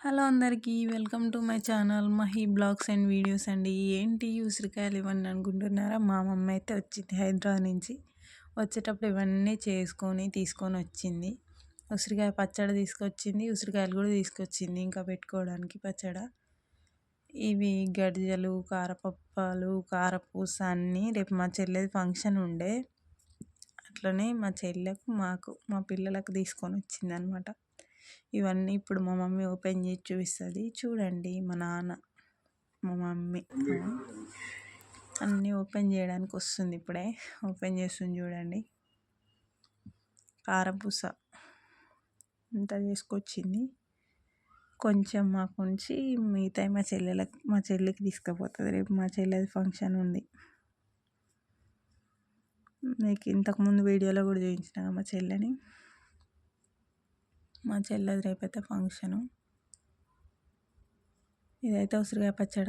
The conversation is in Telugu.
హలో అందరికీ welcome to my channel Mahi blogs and videos అండి. ఏంటి ఉసిరికాయలు ఇవన్నీ అనుకుంటున్నారా? మా మమ్మీ అయితే వచ్చింది హైదరాబాద్ నుంచి. వచ్చేటప్పుడు ఇవన్నీ చేసుకొని తీసుకొని వచ్చింది. ఉసిరికాయ పచ్చడి తీసుకొచ్చింది ఉసిరికాయలు కూడా తీసుకొచ్చింది ఇంకా పెట్టుకోవడానికి పచ్చడి. ఇవి గడిజలు కారపప్పాలు కారపూస అన్నీ రేపు మా చెల్లెది ఫంక్షన్ ఉండే. అట్లనే మా చెల్లెకు మాకు మా పిల్లలకు తీసుకొని వచ్చింది అనమాట ఇవన్నీ ఇప్పుడు మా మమ్మీ ఓపెన్ చేసి చూపిస్తుంది. చూడండి మా నాన్న మా మమ్మీ. అన్నీ ఓపెన్ చేయడానికి వస్తుంది ఇప్పుడే. ఓపెన్ చేస్తుంది చూడండి. కారపూస ఇంత తీసుకొచ్చింది. కొంచెం మాకు ఉంచి మిగతా మా చెల్లెలకు మా చెల్లికి తీసుకుపోతుంది. రేపు మా చెల్లెది ఫంక్షన్ ఉంది. మీకు ఇంతకుముందు వీడియోలో కూడా చూపించిన మా చెల్లెని. మా చెల్లెది రేపైతే ఫంక్షను. ఇదైతే ఉసిరికాయ పచ్చడి.